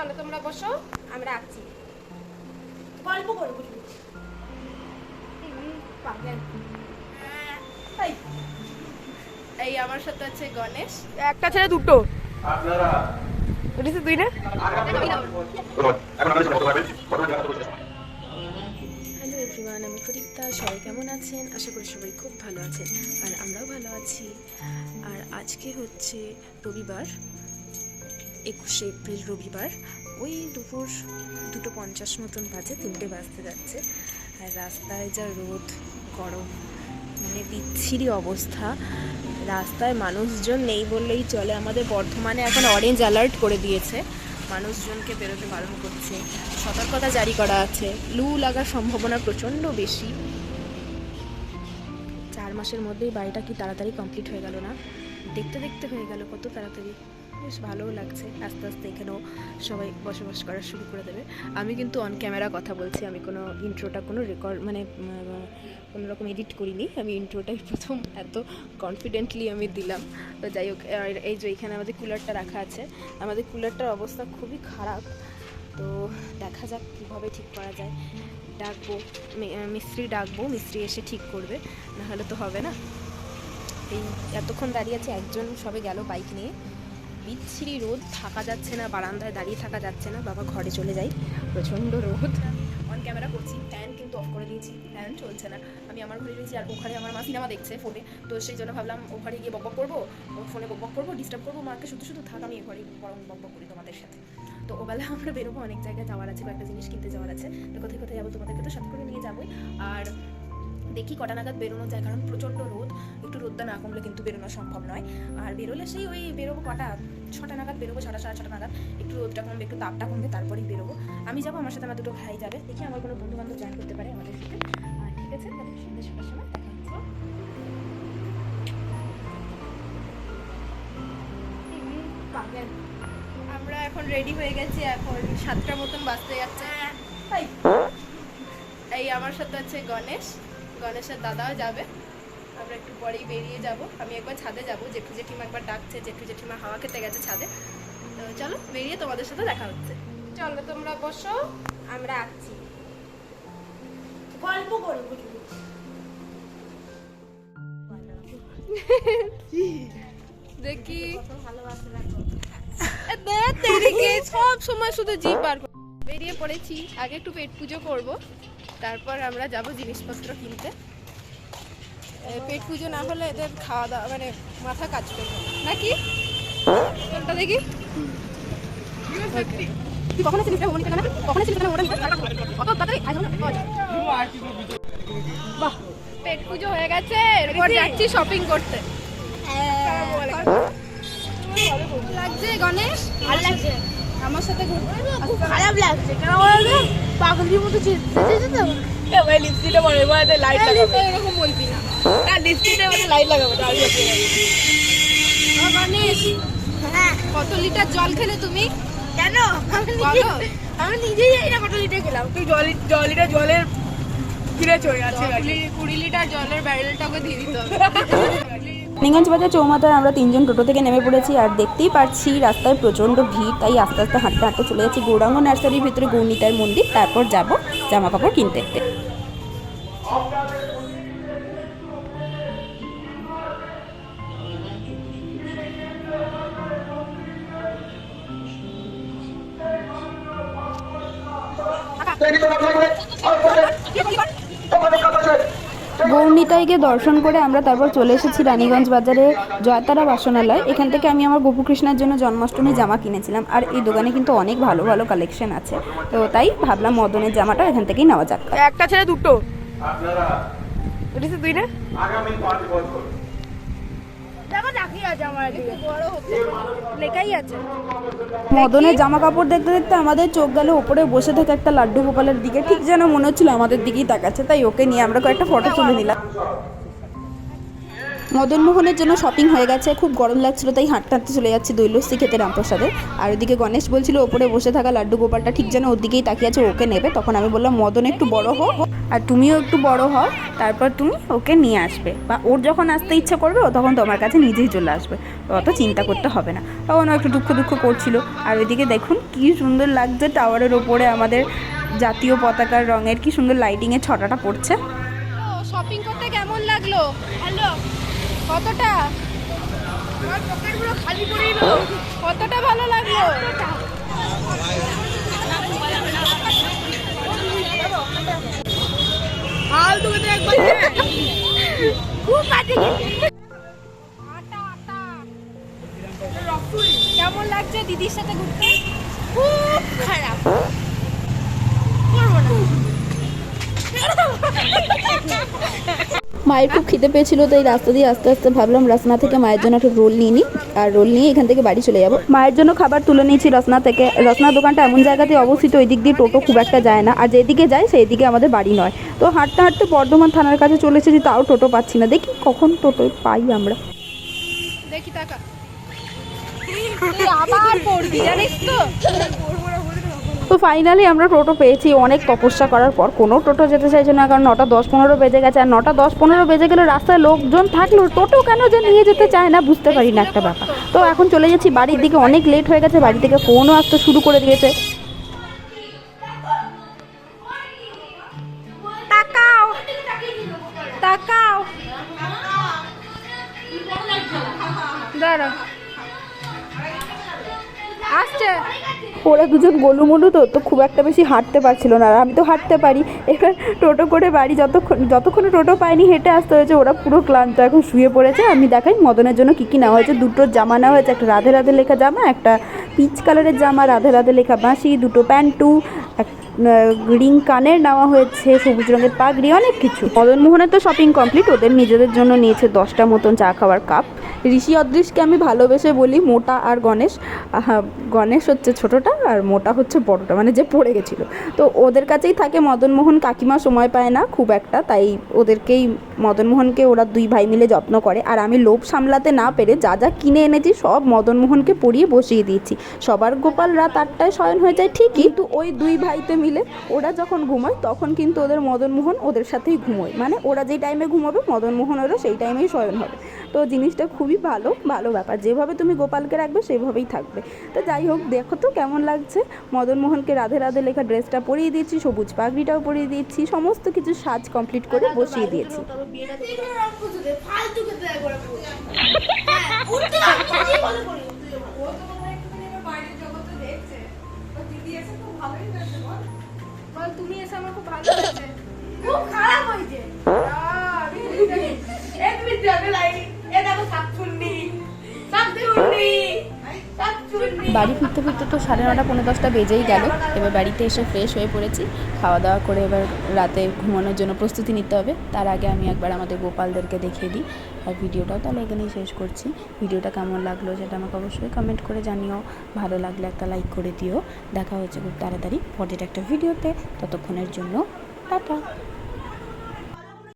চলো তোমরা বসো আমরা আসছি গল্প করব এই, এই। আমার সাথে আছে গণেশ। একটা ছেলে দুটো। আপনারা তুই না? হ্যালো এভরিওয়ান আমি প্রদীপ্তা। সবাই কেমন আছেন? আশা করি সবাই খুব ভালো আছেন আর আমরাও ভালো আছি। আর আজকে হচ্ছে রবিবার। একুশে এপ্রিল রবিবার, ওই দুপুর দুটো পঞ্চাশ মতন বাজে, তিনটে বাজতে যাচ্ছে। আর রাস্তায় যা রোদ, গরম মানে বিচ্ছিরি অবস্থা। রাস্তায় মানুষজন নেই বললেই চলে। আমাদের বর্ধমানে এখন অরেঞ্জ অ্যালার্ট করে দিয়েছে। মানুষজনকে বেরোতে বারণ করছে। সতর্কতা জারি করা আছে। লু লাগার সম্ভাবনা প্রচণ্ড বেশি। চার মাসের মধ্যেই বাড়িটা কি তাড়াতাড়ি কমপ্লিট হয়ে গেল না? দেখতে দেখতে হয়ে গেল কত তাড়াতাড়ি। বেশ ভালোও লাগছে। আস্তে আস্তে এখানেও সবাই বসবাস করা শুরু করে দেবে। আমি কিন্তু অন ক্যামেরা কথা বলছি, আমি কোনো ইন্ট্রোটা কোনো রেকর্ড মানে কোনো রকম এডিট করিনি। আমি ইন্ট্রোটাই প্রথম এত কনফিডেন্টলি আমি দিলাম। তো যাই হোক এই যে এখানে আমাদের কুলারটা রাখা আছে, আমাদের কুলারটার অবস্থা খুবই খারাপ। তো দেখা যাক কীভাবে ঠিক করা যায়। ডাকবো মিস্ত্রি ডাকবো, মিস্ত্রি এসে ঠিক করবে, নাহলে তো হবে না। এই, এতক্ষণ দাঁড়িয়ে আছে, একজন সবে গেল বাইক নিয়ে। বিচ্ছিরি রোদ, থাকা যাচ্ছে না, বারান্দায় দাঁড়িয়ে থাকা যাচ্ছে না, বাবা ঘরে চলে যাই প্রচণ্ড রোদ। অন ক্যামেরা করছি ফ্যান কিন্তু অফ করে দিয়েছি ফ্যান চলছে না। আমি আমার ঘরে রয়েছি আর ওখানে আমার মা সিনেমা দেখছে ফোনে তো সেই জন্য ভাবলাম ওখানে গিয়ে বকবক করব? ফোনে বকবক করব ডিস্টার্ব করব? মাকে শুধু শুধু থাক, আমি ঘরে বরং বকবক করি তোমাদের সাথে। তো ওবেলা আমরা বেরোবো, অনেক জায়গায় যাওয়ার আছে, কয়েকটা জিনিস কিনতে যাওয়ার আছে। তো কোথায় কোথায় যাব তোমাদেরকে তো সাথে করে নিয়ে যাবোই। আর দেখি কটা নাগাদ বেরোনো যায় কারণ প্রচণ্ড রোদ। একটু রোদটা না কমলে কিন্তু বেরোনো সম্ভব নয়। আর বেরোলে সেই ওই বেরোবো কটা ছটা নাগাদ বেরোবো ছটা সাড়ে ছটা নাগাদ। একটু রোদটা কমবে একটু তাপটা কমবে তারপরেই বেরোবো। আমি যাব আমার সাথে আমার দুটো ভাই যাবে। দেখি আমার কোনো বন্ধু বান্ধব জয়েন করতে পারে আমাদের সাথে। আর ঠিক আছে তাহলে সন্ধ্যে ছটার সময় দেখা হচ্ছে। আমরা এখন রেডি হয়ে গেছি এখন সাতটা মতন বাজতে যাচ্ছে। এই, এই আমার সাথে আছে গণেশ। গণেশের দাদাও যাবে। আমরা একটু পরেই বেরিয়ে যাব। আমি একবার ছাদে যাব। জেঠু জেঠিমা একবার ডাকছে। জেঠু জেঠিমা হাওয়া খেতে গেছে ছাদে। তো চলো বেরিয়ে তোমাদের সাথে দেখা হচ্ছে। চলো তোমরা বসো। আমরা আসছি। গল্প করব দেখি। সব সময় শুধু বার কর- বেরিয়ে পড়েছি। আগে একটু পেট পুজো করব। তারপর আমরা যাব জিনিসপত্র কিনতে। পেট পুজো না হলে এদের খাওয়া দাওয়া মানে মাথা কাজ করবে নাকি? দেখি। তুই কখনো কখনো ওটা তাড়াতাড়ি বাহ পেট পুজো হয়ে গেছে। এরপর যাচ্ছি শপিং করতে। লাগছে গণেশ? ভালো লাগছে। আমার সাথে খুব খারাপ লাগছে কেন বলতো পাগলির মতো এবার লিপস্টিকটা পরে এবার লাইট লাগাবো। এরকম বলবি না। না লিপস্টিকটা এবার লাইট লাগাবো ও হ্যাঁ কত লিটার জল খেলে তুমি? কেন? আমি। নিজেই জানি না কত লিটার খেলাম। তুই জল জলিটা জলের কিনে চলে আছে কুড়ি- লিটার জলের ব্যারেলটাকে দিয়ে দিতে হবে। রানীগঞ্জ বাজার চৌমাথায় আমরা তিনজন টোটো থেকে নেমে পড়েছি আর দেখতেই পাচ্ছি রাস্তায় প্রচণ্ড ভিড়। তাই আস্তে আস্তে হাঁটতে হাঁটতে চলে যাচ্ছি গৌরাঙ্গ নার্সারির ভিতরে গৌনিতার মন্দির। তারপর যাব জামা কাপড় কিনতে গৌরনীতাইকে দর্শন করে আমরা তারপর চলে এসেছি রানীগঞ্জ বাজারে জয়তারা বাসনালয়। এখান থেকে আমি আমার গোপুকৃষ্ণের জন্য জন্মাষ্টমী জামা কিনেছিলাম আর এই দোকানে কিন্তু অনেক ভালো ভালো কালেকশন আছে। তো তাই ভাবলাম মদনের জামাটা এখান থেকেই নেওয়া যাক। একটা ছেলে দুটো। তুই না? আছে আমার এদিকে বড় হচ্ছে লেখাই আছে। মদনের জামা কাপড় দেখতে দেখতে আমাদের চোখ গেল ওপরে বসে থেকে একটা লাড্ডু গোপালের দিকে। ঠিক যেন মনে হচ্ছিল আমাদের দিকেই তাকাচ্ছে তাই ওকে নিয়ে আমরা কয়েকটা ফটো তুলে নিলাম। মদনমোহনের জন্য শপিং হয়ে গেছে খুব গরম লাগছিল তাই হাঁটতে হাঁটতে চলে যাচ্ছি দৈলস্যি খেতে রামপ্রসাদে। আর ওদিকে গণেশ বলছিল ওপরে বসে থাকা লাড্ডু গোপালটা ঠিক যেন ওর দিকেই তাকিয়ে আছে ওকে নেবে। তখন আমি বললাম মদন একটু বড় হোক আর তুমিও একটু বড় হও, তারপর তুমি ওকে নিয়ে আসবে। বা ওর যখন আসতে ইচ্ছা করবে, ও তখন তোমার কাছে নিজেই চলে আসবে। অত চিন্তা করতে হবে না। তখন একটু দুঃখ দুঃখ করছিল। আর ওইদিকে দেখুন, কি সুন্দর লাগছে টাওয়ারের ওপরে আমাদের জাতীয় পতাকার রঙের, কি সুন্দর লাইটিংয়ের ছটাটা পড়ছে। শপিং করতে কেমন লাগল? হ্যালো, কতটা? খালি কতটা ভালো লাগল ফালতু কথা একবার খুব বাজে কেমন লাগছে দিদির সাথে ঘুরতে খুব খারাপ মায়ের খুব খিদে পেয়েছিল তাই রাস্তা দিয়ে আস্তে আস্তে ভাবলাম রসনা থেকে মায়ের জন্য একটা রোল নিয়ে নিই। আর রোল নিয়ে এখান থেকে বাড়ি চলে যাব। মায়ের জন্য খাবার তুলে নিয়েছি রসনা থেকে। রসনার দোকানটা এমন জায়গাতে অবস্থিত ওই দিক দিয়ে টোটো খুব একটা যায় না। আর যেদিকে যায় সেই দিকে আমাদের বাড়ি নয়। তো হাঁটতে হাঁটতে বর্ধমান থানার কাছে চলে এসেছি তাও টোটো পাচ্ছি না। দেখি কখন টোটো পাই আমরা। দেখি টাকা আবার পড়বি জানিস তো? তো ফাইনালি আমরা টোটো পেয়েছি। অনেক তপস্যা করার পর কোনো টোটো যেতে চাইছে না, কারণ নটা দশ পনেরো বেজে গেছে। আর নটা দশ পনেরো বেজে গেলে রাস্তায় লোকজন থাকলেও টোটো কেন যে নিয়ে যেতে চায় না, বুঝতে পারি না একটা ব্যাপার। তো এখন চলে যাচ্ছি বাড়ির দিকে, অনেক লেট হয়ে গেছে, বাড়ি থেকে ফোনও আসতে শুরু করে দিয়েছে। দাঁড়া আসছে। ওরা দুজন গোলুমলু তো তো খুব একটা বেশি হাঁটতে পারছিল না, আর আমি তো হাঁটতে পারি। এখানে টোটো করে বাড়ি যতক্ষণ যতক্ষণ টোটো পাইনি, হেঁটে আসতে হয়েছে, ওরা পুরো ক্লান্ত, এখন শুয়ে পড়েছে। আমি দেখাই মদনের জন্য কী কী নেওয়া হয়েছে। দুটো জামা নেওয়া হয়েছে, একটা রাধে রাধে লেখা জামা, একটা পিচ কালারের জামা, রাধে রাধে লেখা বাঁশি, দুটো প্যান্টু, এক রিং কানের নেওয়া হয়েছে, সবুজ রঙের পাগড়ি, অনেক কিছু। মদনমোহনের তো শপিং কমপ্লিট ওদের নিজেদের জন্য নিয়েছে দশটা মতন চা খাওয়ার কাপ ঋষি অদৃশকে আমি ভালোবেসে বলি মোটা আর গণেশ। গণেশ হচ্ছে ছোটোটা আর মোটা হচ্ছে বড়টা মানে যে পড়ে গেছিল। তো ওদের কাছেই থাকে মদনমোহন, কাকিমা সময় পায় না খুব একটা, তাই ওদেরকেই মদনমোহনকে ওরা দুই ভাই মিলে যত্ন করে। আর আমি লোভ সামলাতে না পেরে যা যা কিনে এনেছি, সব মদনমোহনকে পরিয়ে বসিয়ে দিয়েছি। সবার গোপাল রাত আটটায় শয়ন হয়ে যায় ঠিকই, কিন্তু ওই দুই ভাইতে মিলে ওরা যখন ঘুমোয় তখন কিন্তু ওদের মদনমোহন ওদের সাথেই ঘুমোয়। মানে ওরা যেই টাইমে ঘুমাবে মদনমোহনেরও সেই টাইমেই শয়ন হবে। তো জিনিসটা খুবই ভালো ভালো ব্যাপার। যেভাবে তুমি গোপালকে রাখবে সেভাবেই থাকবে। তো যাই হোক দেখো তো কেমন লাগছে। মদনমোহনকে রাধে রাধে লেখা ড্রেসটা পরিয়ে দিয়েছি সবুজ পাগড়িটাও পরিয়ে দিয়েছি সমস্ত কিছু সাজ কমপ্লিট করে বসিয়ে দিয়েছি। ফালতু কথা একবার হ্যাঁ উঠতে হবে কথা বাড়ি ফিরতে ফিরতে তো সাড়ে নটা পনেরো দশটা বেজেই গেল। এবার বাড়িতে এসে ফ্রেশ হয়ে পড়েছি। খাওয়া দাওয়া করে এবার রাতে ঘুমানোর জন্য প্রস্তুতি নিতে হবে। তার আগে আমি একবার আমাদের গোপালদেরকে দেখিয়ে দিই আর ভিডিওটাও। তাহলে এখানেই শেষ করছি। ভিডিওটা কেমন লাগল সেটা আমাকে অবশ্যই কমেন্ট করে জানিও। ভালো লাগলে একটা লাইক করে দিও। দেখা হচ্ছে খুব তাড়াতাড়ি পরের একটা ভিডিওতে। ততক্ষণের জন্য টাটা।